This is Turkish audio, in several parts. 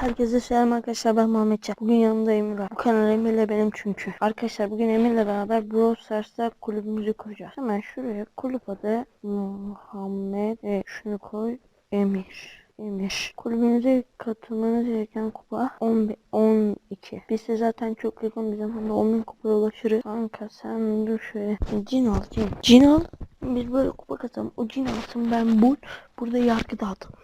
Herkese selam arkadaşlar ben Muhammed Can. Bugün yanımda Emir var. Bu kanal Emir'le benim çünkü. Arkadaşlar bugün Emir'le beraber Brawl Stars'ta kulübümüzü kuracağız. Hemen şuraya kulüp adı Muhammed ve şunu koy Emir. Emir. Kulübümüze katılmanız gereken kupa 11, 12. Biz de zaten çok yakın bir zamanda 10.000 kupaya ulaşırız. Kanka sen dur şöyle. Cin al cin. Cin al. Biz böyle kupa katalım. O cin alsın ben bu burada yargı dağıtalım.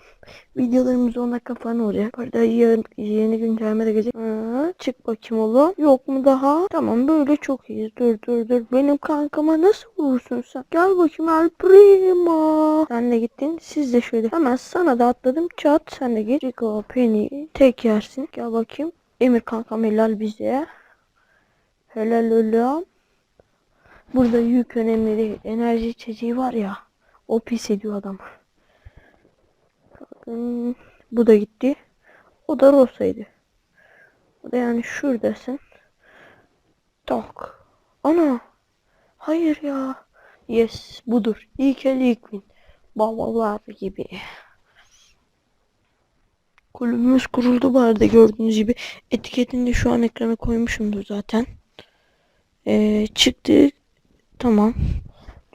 Videolarımız 10 dakika falan olacak. Arada yarın yeni güncelleme de gelecek. Aa, çık bakayım oğlum. Yok mu daha? Tamam böyle çok iyiyiz. Dur dur dur. Benim kankama nasıl vurursun sen? Gel bakayım El Primo. Sen de gittin. Siz de şöyle. Hemen sana da atladım. Çat sen de git. Rico, Penny. Tek yersin. Gel bakayım. Emir kankam helal bize. Helal oğlum. Burada yük önemli değil. Enerji içeceği var ya. O pis ediyor adam. Bu da gitti. O da Rosa'ydı. O da yani şuradasın. Tak. Ana. Hayır ya. Yes budur. İlk el ilk win. Babalar gibi. Kulübümüz kuruldu bu arada gördüğünüz gibi. Etiketini de şu an ekrana koymuşumdur zaten. Ee, çıktı. Tamam.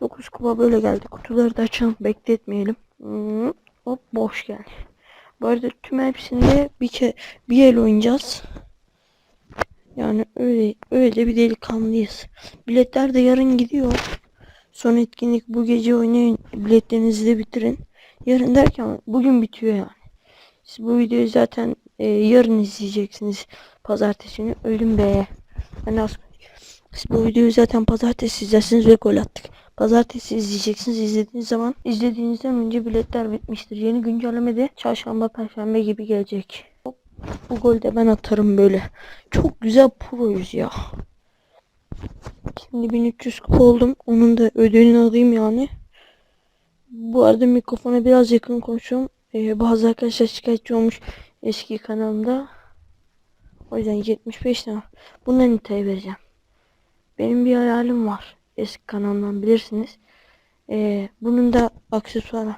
9 kupa böyle geldi. Kutuları da açalım. Bekletmeyelim. Hmm. Hop boş gel. Bu arada tüm hepsinde bir ke bir el oynayacağız. Yani öyle öyle bir delikanlıyız. Biletler de yarın gidiyor. Son etkinlik bu gece oynayın. Biletlerinizi de bitirin. Yarın derken bugün bitiyor yani. Siz bu videoyu zaten e, yarın izleyeceksiniz. Pazartesi günü. Ölüm be. Ben az siz bu videoyu zaten pazartesi izlersiniz ve gol attık. Pazartesi izleyeceksiniz. İzlediğiniz zaman izlediğinizden önce biletler bitmiştir. Yeni güncelleme de çarşamba perşembe gibi gelecek. Hop, bu golde ben atarım böyle. Çok güzel proyuz ya. Şimdi 1300 kupa oldum. Onun da ödülünü alayım yani. Bu arada mikrofona biraz yakın konuşuyorum. Ee, bazı arkadaşlar şikayetçi olmuş eski kanalımda. O yüzden 75 tane. Bundan nitayı vereceğim. Benim bir hayalim var. Eski kanalımdan bilirsiniz. Ee, bunun da aksesuarı.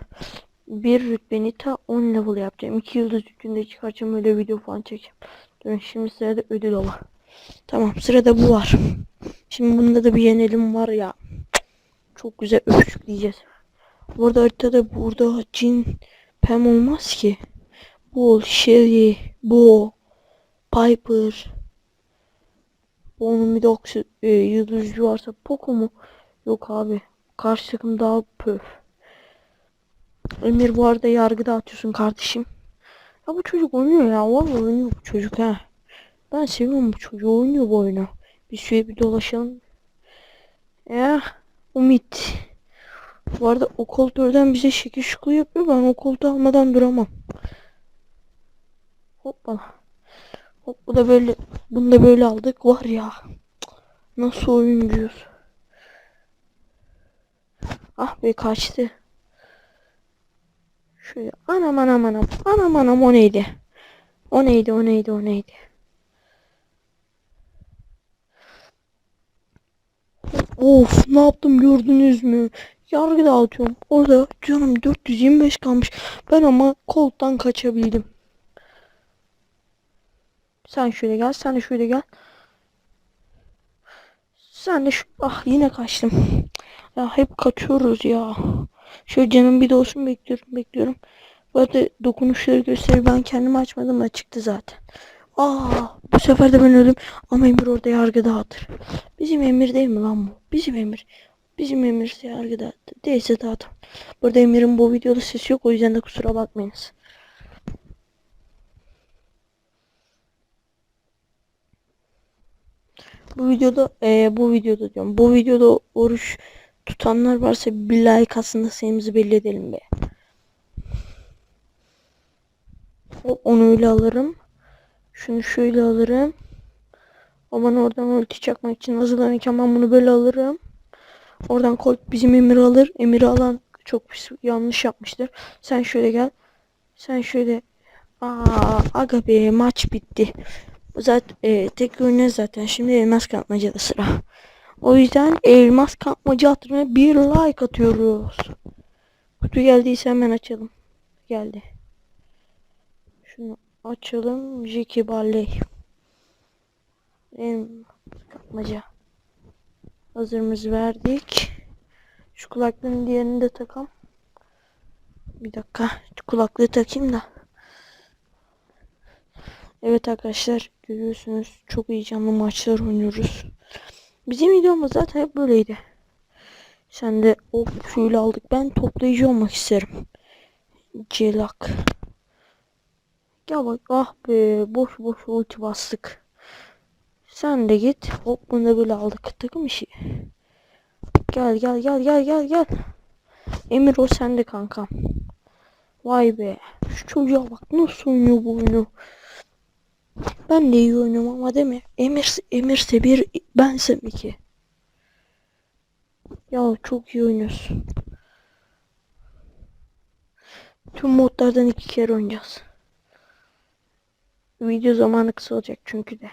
Bir rütbeni ta 10 level yapacağım. 2 yıldız üçünde çıkartacağım öyle video falan çekeceğim. Durun şimdi sırada ödül ola. Tamam sırada bu var. Şimdi bunda da bir yenelim var ya. Çok güzel öpüşükleyeceğiz. Burada haritada burada cin pem olmaz ki. Bull, Shelly, Bo, Piper, onun bir de oksi, e, yıldızcı varsa Poco mu? Yok abi. Karşı takım daha pöf. Emir bu arada yargıda atıyorsun kardeşim. Ya bu çocuk oynuyor ya. Vallahi oynuyor bu çocuk ha. Ben seviyorum bu çocuğu. Oynuyor bu oyunu. Bir şöyle bir dolaşalım. Ya Umit. Bu arada o koltuğundan bize şekil şuklu yapıyor. Ben o koltuğu almadan duramam. Hoppala. Hop bu da böyle bunu da böyle aldık var ya. Nasıl oyuncuyuz? Ah be kaçtı. Şöyle anam anam anam anam anam o neydi? O neydi o neydi o neydi? Of ne yaptım gördünüz mü? Yargı dağıtıyorum. Orada canım 425 kalmış. Ben ama koltuktan kaçabildim. Sen şöyle gel. Sen de şöyle gel. Sen de şu... Ah yine kaçtım. Ya hep kaçıyoruz ya. Şöyle canım bir de olsun bekliyorum bekliyorum. Bu arada dokunuşları gösteri ben kendim açmadım da çıktı zaten. Aa bu sefer de ben öldüm. Ama Emir orada yargı dağıtır. Bizim Emir değil mi lan bu? Bizim Emir. Bizim Emir yargı dağıttı. Değilse dağıtım. Burada Emir'in bu videoda sesi yok o yüzden de kusura bakmayınız. Bu videoda e, bu videoda diyorum. Bu videoda oruç tutanlar varsa bir like aslında sayımızı belli edelim be. O, onu öyle alırım. Şunu şöyle alırım. O bana oradan ulti çakmak için hazırlanırken ben bunu böyle alırım. Oradan Colt bizim Emir alır. Emir'i alan çok pis yanlış yapmıştır. Sen şöyle gel. Sen şöyle. Aa, aga be maç bitti. Zaten e, tek oyunu zaten. Şimdi elmas kapmacada sıra. O yüzden elmas kapmaca hatırına bir like atıyoruz. Kutu geldiyse hemen açalım. Geldi. Şunu Açalım. Jiki Barley. Benim kapmaca. Hazırımızı verdik. Şu kulaklığın diğerini de takam. Bir dakika. Şu kulaklığı takayım da. Evet arkadaşlar görüyorsunuz çok heyecanlı maçlar oynuyoruz. Bizim videomuz zaten hep böyleydi. Sen de o şöyle aldık. Ben toplayıcı olmak isterim. Celak. Ya bak ah be boş boş ulti bastık. Sen de git. Hop bunu da böyle aldık. Takım işi. Gel gel gel gel gel gel. Emir o sende kankam. Vay be. Şu çocuğa bak nasıl oynuyor bu oyunu. Ben de iyi oynuyorum ama değil mi? Emir, Emirse bir bensem iki. Ya çok iyi oynuyorsun. Tüm modlardan iki kere oynayacağız. Video zamanı kısa olacak çünkü de.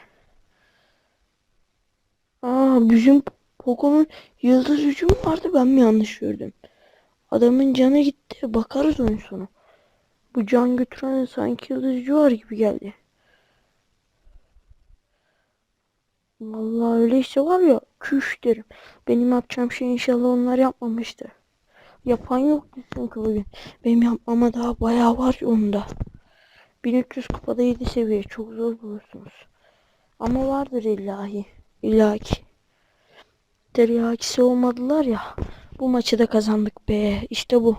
Aa bizim Poco'nun yıldız gücü mü vardı ben mi yanlış gördüm? Adamın canı gitti. Bakarız oyun sonu. Bu can götüren sanki yıldız gücü var gibi geldi. Vallahi öyleyse var ya küş derim. Benim yapacağım şey inşallah onlar yapmamıştır. Yapan yoktu çünkü bugün. Benim yapmama daha bayağı var onda. 1300 kupada 7 seviye çok zor bulursunuz. Ama vardır illahi. İllaki. Teriyakisi olmadılar ya. Bu maçı da kazandık be. İşte bu.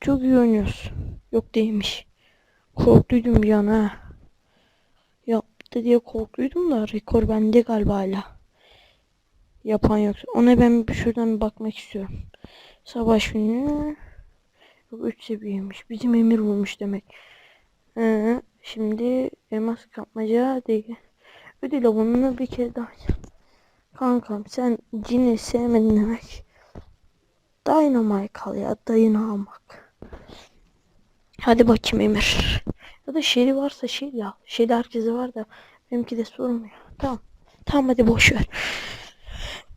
Çok iyi oynuyoruz. Yok değilmiş. Korktuydum bir an ha. Yaptı diye korktuydum da rekor bende galiba hala. Yapan yoksa. Ona ben bir şuradan bir bakmak istiyorum. Savaş günü. Yok 3 seviyeymiş. Bizim emir bulmuş demek. Ee, şimdi elmas kapmaca değil. Ödül avonunu bir kere daha. Kankam sen cini sevmedin demek. Dynamite kal ya dayanamak. Hadi bakayım Emir. Ya da Shelly varsa Shelly ya. Shelly herkese var da benimki de sormuyor. Tamam. Tamam hadi boş ver.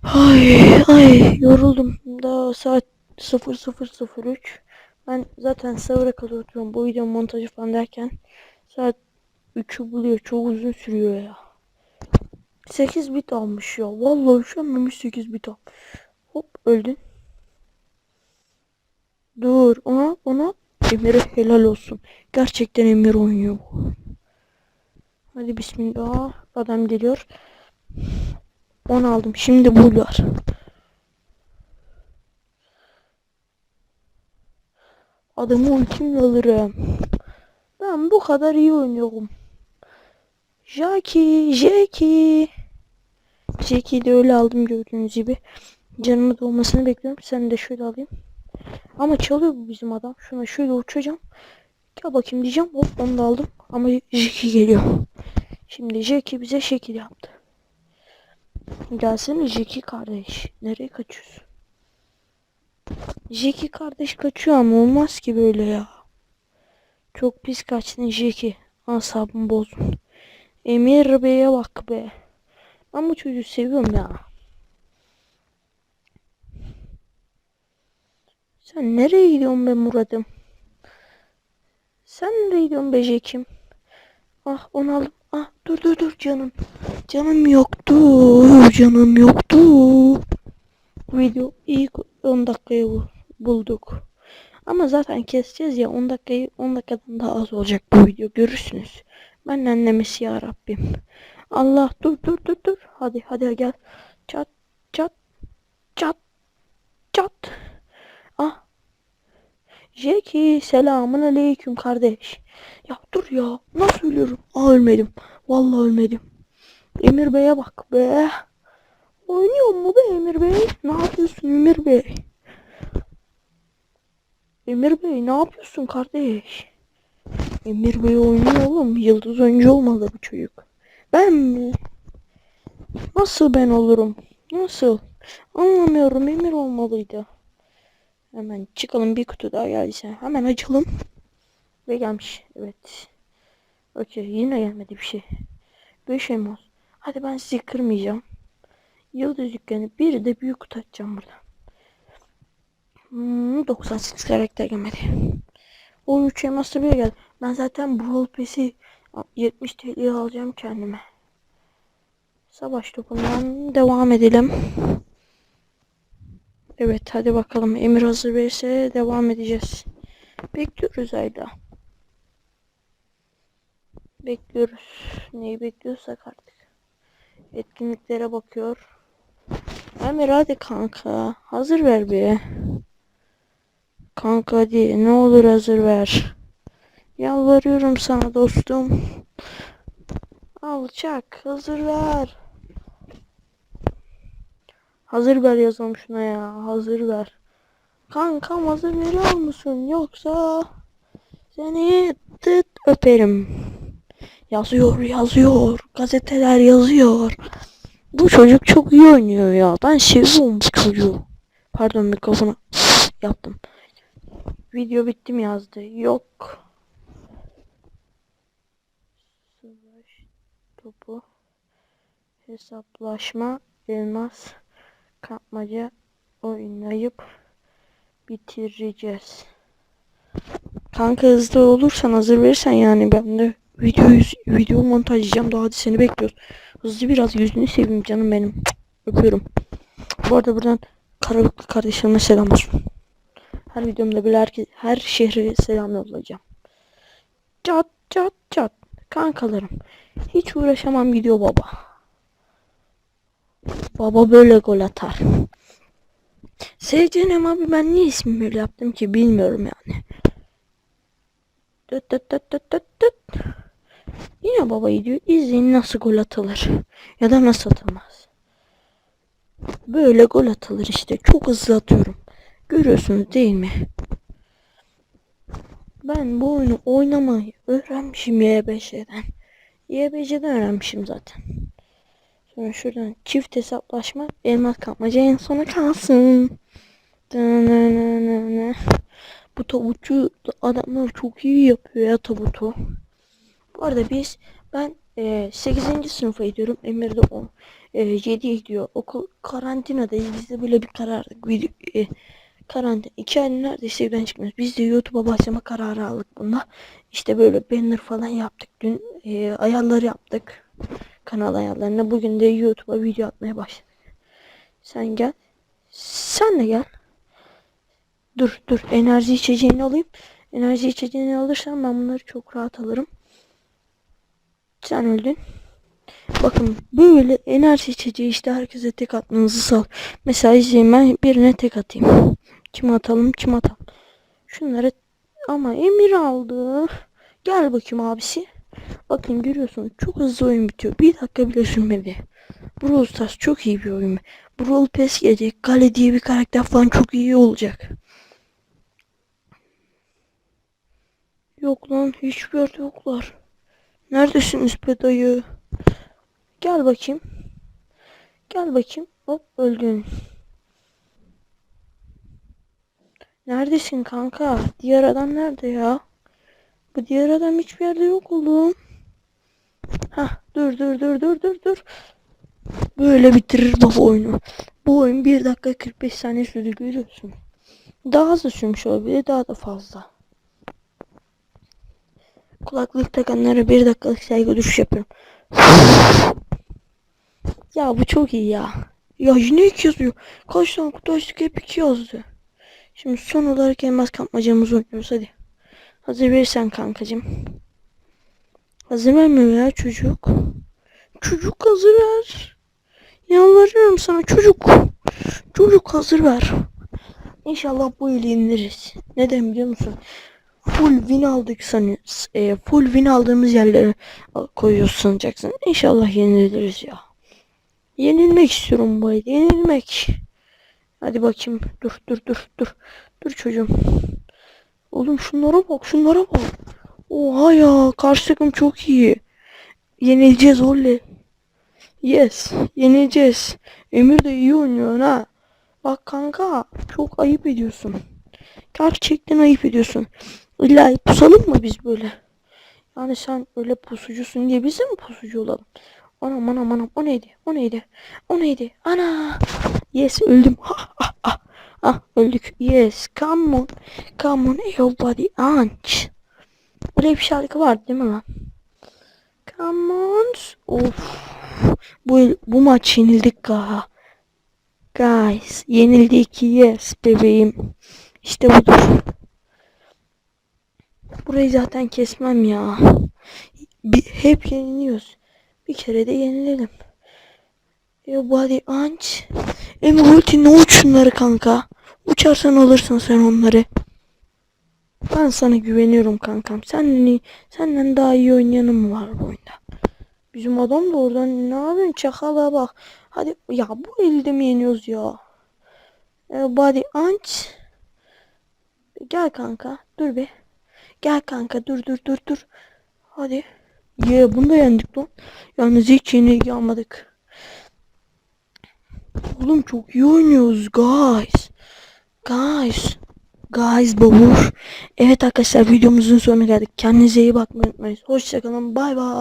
Ay ay yoruldum. Daha saat 00.03. Ben zaten sahura kadar oturuyorum. Bu video montajı falan derken saat 3'ü buluyor. Çok uzun sürüyor ya. 8 bit almış ya. Vallahi üşenmemiş 8 bit al. Hop öldün. Dur ona ona Emir'e helal olsun. Gerçekten Emir oynuyor. Hadi bismillah. Adam geliyor. 10 aldım. Şimdi bul. Adamı ultimle alırım. Ben bu kadar iyi oynuyorum. Jackie, Jackie. Jackie'yi de öyle aldım gördüğünüz gibi. Canımı dolmasını bekliyorum. Sen de şöyle alayım. Ama çalıyor bu bizim adam. Şuna şöyle uçacağım. Gel bakayım diyeceğim. Hop onu da aldım. Ama Jackie geliyor. Şimdi Jackie bize şekil yaptı. Gelsene Jackie kardeş. Nereye kaçıyorsun? Jackie kardeş kaçıyor ama olmaz ki böyle ya. Çok pis kaçtın Jackie. Asabımı bozdun. Emir Bey'e bak be. Ben bu çocuğu seviyorum ya. Sen nereye gidiyorsun be Murat'ım? Sen nereye gidiyorsun be Jack'im? Ah onu aldım. Ah dur dur dur canım. Canım yoktu. Canım yoktu. Video ilk 10 dakikayı bu- bulduk. Ama zaten keseceğiz ya 10 dakikayı 10 dakikadan daha az olacak bu video görürsünüz. Ben annemesi ya Rabbim. Allah dur dur dur dur. Hadi hadi gel. Çat çat çat çat. Jackie selamun aleyküm kardeş. Ya dur ya. Nasıl ölüyorum? Aa ölmedim. Vallahi ölmedim. Emir Bey'e bak be. Oynuyor mu be Emir Bey? Ne yapıyorsun Emir Bey? Emir Bey ne yapıyorsun kardeş? Emir Bey oynuyor oğlum. Yıldız oyuncu olmalı bu çocuk. Ben mi? Nasıl ben olurum? Nasıl? Anlamıyorum. Emir olmalıydı. Hemen çıkalım bir kutu daha geldiyse. Hemen açalım. Ve gelmiş. Evet. Okey. Yine gelmedi bir şey. Bir şey mi olsun? Hadi ben sizi kırmayacağım. Yıldız dükkanı bir de büyük kutu açacağım buradan. Hmm, 98 karakter gelmedi. O 3 elmaslı bir geldi. Ben zaten Brawl Pass'i 70 TL alacağım kendime. Savaş topundan devam edelim. Evet hadi bakalım. Emir hazır verirse devam edeceğiz. Bekliyoruz Ayda. Bekliyoruz. Neyi bekliyorsak artık. Etkinliklere bakıyor. Emir hadi kanka. Hazır ver bir. Kanka hadi ne olur hazır ver. Yalvarıyorum sana dostum. Alçak hazır ver. Hazır ver yazalım şuna ya. Hazır ver. Kankam hazır veriyor musun? Yoksa seni tıt öperim. Yazıyor yazıyor. Gazeteler yazıyor. Bu çocuk çok iyi oynuyor ya. Ben seviyorum bu çocuğu. Pardon mikrofonu yaptım. Video bitti mi yazdı? Yok. Topu. Hesaplaşma. Elmas. Kapmaca. Oynayıp bitireceğiz. Kanka hızlı olursan hazır verirsen yani ben de video video montajlayacağım daha hadi seni bekliyoruz. Hızlı biraz yüzünü seveyim canım benim. Öpüyorum. Bu arada buradan Karabuklu kardeşlerime selam olsun. Her videomda bile herkes, her şehre selam yollayacağım. Çat çat çat. Kankalarım. Hiç uğraşamam gidiyor baba. Baba böyle gol atar. Sevcenem abi ben niye ismimi böyle yaptım ki bilmiyorum yani. Tıt tıt tıt tıt tıt tıt. Yine baba gidiyor. İzleyin nasıl gol atılır. Ya da nasıl atılmaz. Böyle gol atılır işte. Çok hızlı atıyorum. Görüyorsunuz değil mi? Ben bu oyunu oynamayı öğrenmişim YBJ'den. YBJ'den öğrenmişim zaten. Sonra şuradan çift hesaplaşma elmas kapmaca en sona kalsın. Bu tavukçu adamlar çok iyi yapıyor ya tabutu. Bu arada biz ben e, 8. sınıfa gidiyorum. Emir de 10. E, 7'ye gidiyor. Okul karantinadayız. Biz de böyle bir karardık. Video, e, karantina. 2 ay neredeyse evden çıkmıyoruz. Biz de YouTube'a başlama kararı aldık bunda. İşte böyle banner falan yaptık. Dün e, ayarları yaptık. Kanal ayarlarına. Bugün de YouTube'a video atmaya başladık. Sen gel. Sen de gel. Dur dur enerji içeceğini alayım. Enerji içeceğini alırsam ben bunları çok rahat alırım. Sen öldün. Bakın böyle enerji içeceği işte herkese tek atmanızı sağ. Mesela izleyin ben birine tek atayım. Kim atalım kim atalım. Şunları ama Emir aldı. Gel bakayım abisi. Bakın görüyorsunuz çok hızlı oyun bitiyor. Bir dakika bile sürmedi. Brawl Stars çok iyi bir oyun. Brawl Pass gelecek. Gale diye bir karakter falan çok iyi olacak. Yok lan hiçbir yerde yoklar. Neredesiniz be dayı? Gel bakayım. Gel bakayım. Hop öldün. Neredesin kanka? Diğer adam nerede ya? Bu diğer adam hiçbir yerde yok oğlum. Hah dur dur dur dur dur dur. Böyle bitirir baba oyunu. Bu oyun 1 dakika 45 saniye sürdü görüyorsun. Daha hızlı sürmüş olabilir daha da fazla. Kulaklık takanlara 1 dakikalık saygı duruş yapıyorum. ya bu çok iyi ya. Ya yine iki yazıyor. Kaç tane kutu açtık hep iki yazdı. Şimdi son olarak elmas kapmacamızı oynuyoruz hadi. Hazır verirsen kankacım. Hazır vermiyor ya çocuk. Çocuk hazır ver. Yalvarıyorum sana çocuk. Çocuk hazır ver. İnşallah bu yıl indiririz. Neden biliyor musun? Full win aldık sanıyoruz. E, full win aldığımız yerlere koyuyoruz sanacaksın. İnşallah yeniliriz ya. Yenilmek istiyorum bu ayda. Yenilmek. Hadi bakayım. Dur dur dur dur. Dur çocuğum. Oğlum şunlara bak şunlara bak. Oha ya karşı takım çok iyi. Yenileceğiz oley. Yes yenileceğiz. Emir de iyi oynuyor ha. Bak kanka çok ayıp ediyorsun. Gerçekten ayıp ediyorsun. İlla pusalım mı biz böyle? Yani sen öyle pusucusun diye biz mi pusucu olalım? Anam anam anam o neydi? O neydi? O neydi? Ana! Yes öldüm. Ha ha ha. Ah öldük. Yes come on. Come on everybody anç. Öyle bir şarkı vardı değil mi lan? Come on. Of. Bu, bu maç yenildik ga. Guys yenildik yes bebeğim. İşte budur. Burayı zaten kesmem ya. Bir, hep yeniliyoruz. Bir kere de yenilelim. Yo body anç. Emi ulti ne uç şunları kanka. Uçarsan alırsın sen onları. Ben sana güveniyorum kankam. Senden, senden daha iyi oynayanım var bu oyunda? Bizim adam da oradan ne yapıyorsun çakala bak. Hadi ya bu elde mi yeniyoruz ya? E, body anç. Gel kanka dur be. Gel kanka dur dur dur dur. Hadi. Ye bunu da yendik lan. Yalnız hiç yenilgi almadık. Oğlum çok iyi oynuyoruz guys. Guys. Guys babur. Evet arkadaşlar videomuzun sonuna geldik. Kendinize iyi bakmayı unutmayın. Hoşçakalın. Bay bay.